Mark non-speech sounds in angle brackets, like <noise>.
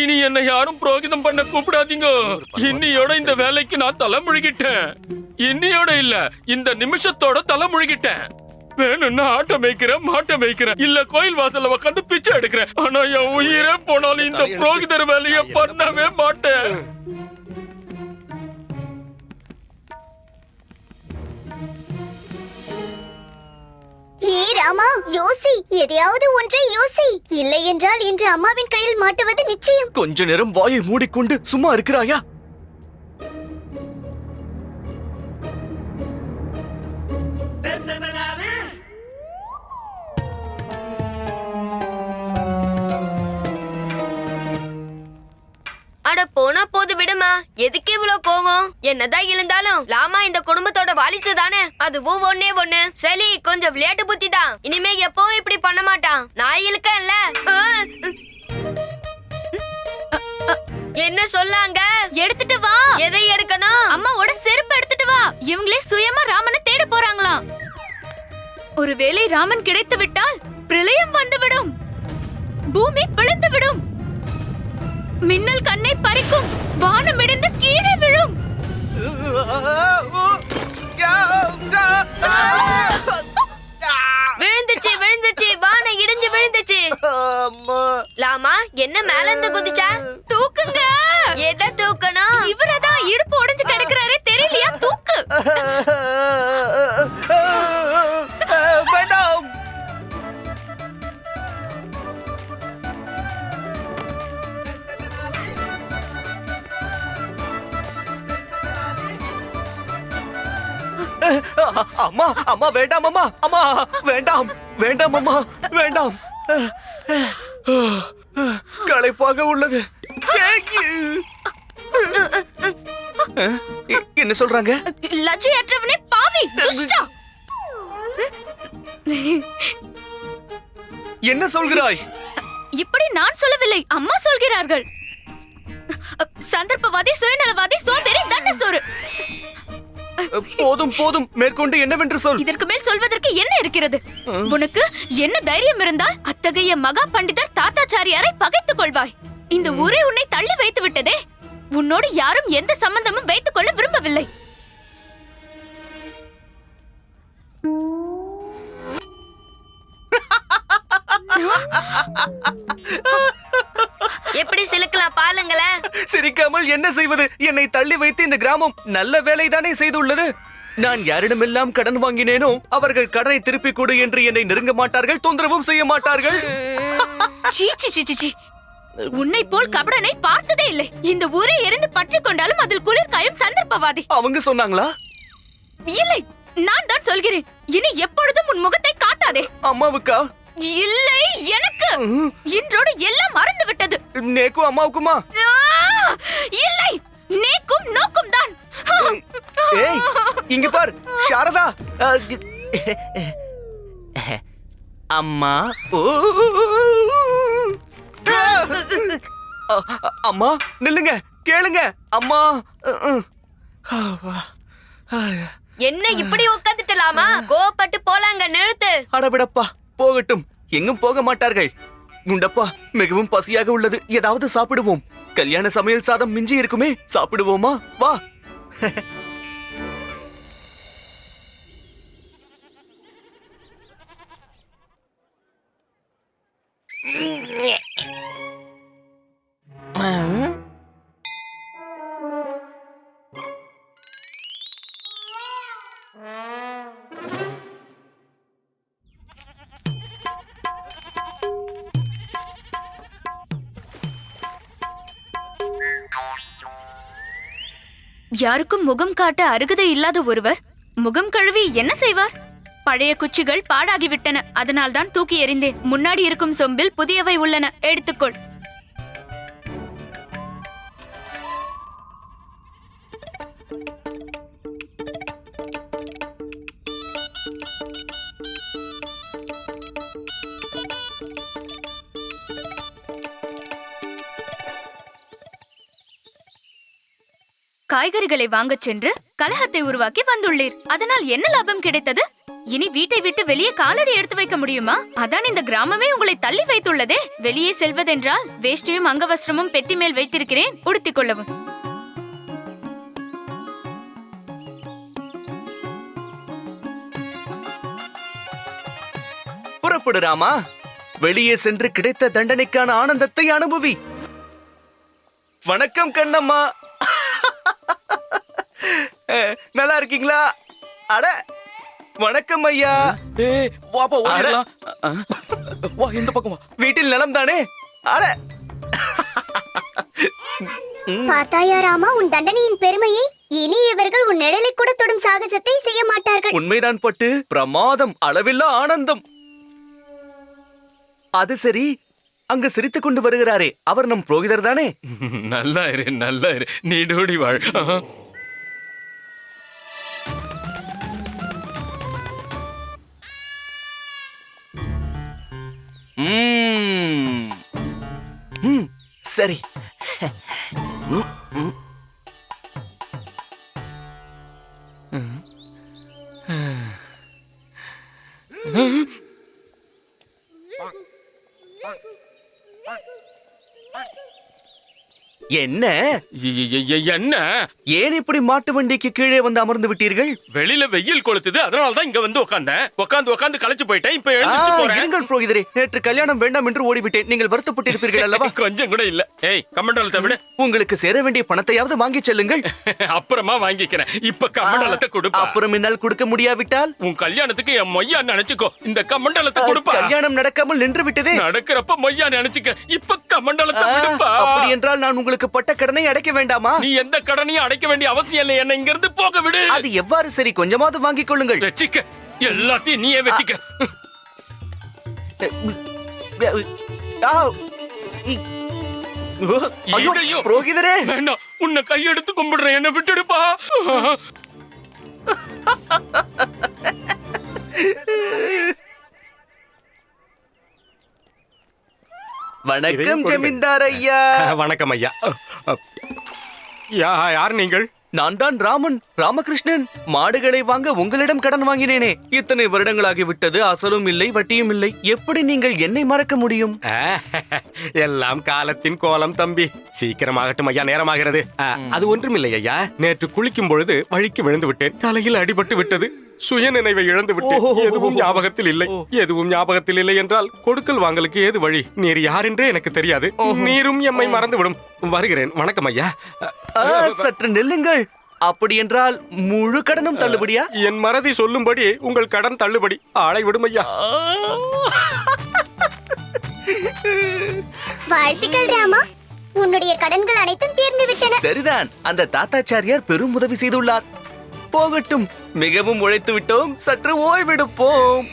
இனி என்னை யாரும் புரோகிதம் பண்ண கூப்பிடாதீங்க. இன்னியோட இந்த வேலைக்கு நான் தலை முழுகிட்டேன் இன்னியோட இல்ல இந்த நிமிஷத்தோட தலை முழுகிட்டேன் வேணும்னா ஆட்ட மேய்க்கிறேன் மாட்ட மேய்க்கிறேன். இல்ல கோயில் வாசல்ல உட்காந்து பிச்சை எடுக்கிறேன். ஆனா என் உயிரே போனாலும் இந்த புரோகிதர் வேலையை பண்ணவே மாட்டேன். ஏ ராமா யோசி. எதையாவது ஒன்றை யோசி. இல்லை என்றால் இன்று அம்மாவின் கையில் மாட்டுவது நிச்சயம். கொஞ்ச நேரம் வாயை மூடிக்கொண்டு சும்மா இருக்கிறாயா? அட போனா போது விடுமா. எதுக்கு இவ்வளவு கோவம்? என்னதான் இருந்தாலும் லாமா இந்த தானே? அதுவும் ஒன்னே ஒண்ணு. சரி கொஞ்சம் விளையாட்டு புத்தி தான். இனிமே எப்பவும் இப்படி பண்ண மாட்டான். நான் இழுக்கல என்ன சொல்லாங்க? எடுத்துட்டு வா. எதை எடுக்கணும்? அம்மாவோட செருப்பு எடுத்துட்டு வா. இவங்களே சுயமா ராமனை தேட போறாங்களாம். ஒருவேளை ராமன் கிடைத்து விட்டால் பிரளயம் வந்துவிடும். பூமி பிளந்து விடும். மின்னல் கண்ணை பறிக்கும். வானம் இடிந்து கீழே விழும். விழுந்துச்சு விழுந்துச்சு. வானை இடிஞ்சு விழுந்துச்சு. லாமா என்ன மேல இருந்து குதிச்சா? தூக்குங்க. எதை தூக்கணும்? இவரதான் இடுப்பு உடைஞ்சு கிடக்குறாரே தெரியலையா? தூக்கு. அம்மா அம்மா வேண்டாம் அம்மா அம்மா வேண்டாம் வேண்டாம் அம்மா வேண்டாம். களைப்பாக உள்ளது. என்ன சொல்றாங்க? லஜ்ஜையற்றவனே பாவி துஷ்டா. என்ன சொல்கிறாய்? இப்படி நான் சொல்லவில்லை அம்மா சொல்கிறார்கள். சந்தர்ப்பவாதி சுயநலவாதி சோம்பேறி தண்டசோறு. போதும் போதும். மேற்கொண்டு என்னவென்று சொல். இதற்கு மேல் சொல்வதற்கு என்ன இருக்கிறது? உனக்கு என்ன தைரியம் இருந்தால் அத்தகைய மகா பண்டிதர் தாத்தாச்சாரியாரை பகைத்துக் கொள்வாய். இந்த ஊரே உன்னை தள்ளி வைத்து விட்டதே. உன்னோடு யாரும் எந்த சம்பந்தமும் வைத்துக் கொள்ள விரும்பவில்லை. <laughs> எப்படி சிலுக்கலாம் பாருங்களேன் சிரிக்காமல் என்ன செய்வது? என்னை தள்ளி வைத்து இந்த கிராமம் நல்ல வேலைதானே செய்துள்ளது? நான் யாரிடமெல்லாம் கடன் வாங்கினேனோ அவர்கள் கடனை திருப்பிக் கொடு என்று என்னை நெருங்க மாட்டார்கள் தொந்தரவும் செய்ய மாட்டார்கள். சீ சீ சீ, சீ, சீ. உன்னை போல் கபடனை பார்த்ததே இல்லை. இந்த ஊரை எரிந்து பற்றி கொண்டாலும் அதில் குளிர் காயும் சந்தர்ப்பவாதி. அவங்க சொன்னாங்களா? இல்லை நான் தான் சொல்கிறேன். இனி எப்பொழுதும் உன் முகத்தை காட்டாதே. அம்மாவுக்கா? இல்லை எனக்கு. இன்றோடு எல்லாம் மறந்து விட்டது. நேக்கும் அம்மாவுக்குமா! இல்லை நேக்கும் நோக்கும் தான். ஏய் இங்க பார் சாரதா. அம்மா அம்மா நில்லுங்க கேளுங்க அம்மா. என்ன இப்படி உட்காந்துட்டலாமா கோவப்பட்டு போலாங்க நிறுத்து. அடவிடப்பா போகட்டும். எங்கும் போக மாட்டார்கள். குண்டப்பா மிகவும் பசியாக உள்ளது. ஏதாவது சாப்பிடுவோம். கல்யாண சமையல் சாதம் மிஞ்சி இருக்குமே. சாப்பிடுவோமா? வா. <laughs> யாருக்கும் முகம் காட்ட அருகதை இல்லாத ஒருவர் முகம் கழுவி என்ன செய்வார்? பழைய குச்சிகள் பாழாகிவிட்டன. அதனால்தான் தூக்கி எறிந்தேன். முன்னாடி இருக்கும் சொம்பில் புதியவை உள்ளன. எடுத்துக்கொள். காய்கறிகளை வாங்கச் சென்று கலகத்தை உருவாக்கி வந்துள்ளீர். அதனால் என்ன லாபம் கிடைத்தது? இனி வீட்டை விட்டு வெளியே காலடி எடுத்து வைக்க முடியுமா? அதான் இந்த கிராமமே உங்களை தள்ளி வைத்துள்ளதே. வெளியே செல்வதென்றால் வேஷ்டியும் அங்கவஸ்திரமும் பெட்டி மேல் வைத்திருக்கிறேன். உடுத்திக் கொள்ளவும். புறப்படு ராமா. வெளியே சென்று கிடைத்த தண்டனைக்கான ஆனந்தத்தை அனுபவி. வணக்கம் கண்ணம்மா. நல்லா இருக்கீங்களா? அட வணக்கம் ஐயா. வாப்பா. ஓடிடலாம் வா இந்த பக்கம் வா. வீட்டில் நலம் தானே? அட. பார்த்தாயா ராமா உன் தண்டனையின் பெருமையை? இனி இவர்கள் உன் நிழலை கூட தொடும் சாகசத்தை செய்ய மாட்டார்கள். உண்மைதான் பட்டு பிரமாதம் அளவில்லா ஆனந்தம். அது சரி அங்கு சிரித்துக் கொண்டு வருகிறாரே அவர் நம் புரோகிதர் தானே? <laughs> நல்லா இரு நல்லா இரு. நீடோடி வாழ். ಹ್ಮ್ ಹ್ಮ್ ಸರಿ ಹ್ಮ್ ಹ್ಮ್ ಹ್ಮ್ ಹ್ಮ್ என்ன? என்ன? ஏன் இப்படி மாட்டு வண்டிக்கு கீழே வந்து அமர்ந்து விட்டீர்கள்? வெளியில வெயில் கொளுத்துது அதனால தான் இங்க வந்து உட்கார்ந்தேன் உட்காந்து உட்காந்து களைச்சு போயிட்டேன் இப்ப எழுந்திருச்சு போறேன். இருங்கள் புரோகிதரே நேற்று கல்யாணம் வேண்டாம் என்று ஓடிவிட்டேன். நீங்கள் வருத்தப்பட்டிருப்பீர்கள் அல்லவா? <laughs> கொஞ்சம் கூட இல்ல. ஏய் கமண்டலத்தை விடு. உங்களுக்கு சேர வேண்டிய பணத்தையாவது வாங்கிச் செல்லுங்கள். <laughs> அப்புறமா வாங்கிக்கிறேன். இப்ப கமண்டலத்தை கொடுப்பா. அப்புறம் என்னால் கொடுக்க முடியாவிட்டால்? உன் கல்யாணத்துக்கு என் மொய்யா நினைச்சுக்கோ. இந்த கமண்டலத்தை கொடுப்பா. கல்யாணம் நடக்காமல் நின்று விட்டதே. நடக்கிறப்ப மொய்யா நினைச்சுக்க. இப்ப கமண்டலத்தை விடுப்பா. அப்படி என்றால் நான் உங்களுக்கு பட்ட கடனை அடைக்க வேண்டாமா? நீ எந்த கடனையும் அடைக்க வேண்டிய அவசியம் இல்லை. என்ன இங்க இருந்து போக விடு. அது எவ்வாறு சரி? கொஞ்சமாவது வாங்கிக் கொள்ளுங்கள். வச்சுக்க. எல்லாத்தையும் நீயே வச்சுக்க. ஐயோ. புரோகிதரே. வேண்டாம். உன்னை கையெடுத்து கும்பிடுறேன். என்ன விட்டுடுப்பா. வணக்கம். ஜமீன்தார் ஐயா. <laughs> வணக்கம் ஐயா. யா யார் நீங்கள்? நான் தான் ராமன் ராமகிருஷ்ணன். மாடுகளை வாங்க உங்களிடம் கடன் வாங்கினேனே. இத்தனை வருடங்களாகி விட்டது அசலும் இல்லை வட்டியும் இல்லை. எப்படி நீங்கள் என்னை மறக்க முடியும்? <laughs> எல்லாம் காலத்தின் கோலம் தம்பி. சீக்கிரமாகட்டும் ஐயா நேரமாகிறது. அது ஒன்றுமில்லை ஐயா. நேற்று குளிக்கும் பொழுது வழிக்கு விழுந்து விட்டேன். தலையில் அடிபட்டு விட்டது. சுய நினைவை இழந்து விட்டேன். எதுவும் ஞாபகத்தில் இல்லை. எதுவும் ஞாபகத்தில் இல்லை என்றால் கொடுக்கல் வாங்கலுக்கு ஏது வழி? நீர் யார் என்றே எனக்கு தெரியாது. நீரும் எம்மை மறந்துவிடும். வருகிறேன். வணக்கம் ஐயா. சற்று நில்லுங்கள். அப்படி என்றால் முழு கடனும் தள்ளுபடியா? என் மறதி சொல்லும்படி உங்கள் கடன் தள்ளுபடி. ஆளை விடும் ஐயா. வாழ்த்துக்கள் ராமா. உன்னுடைய கடன்கள் அனைத்தும் தீர்ந்து விட்டன. சரிதான். அந்த தாத்தாச்சாரியார் பெரும் உதவி செய்துள்ளார். போகட்டும். மிகவும் உழைத்து விட்டோம் சற்று ஓய்வெடுப்போம்.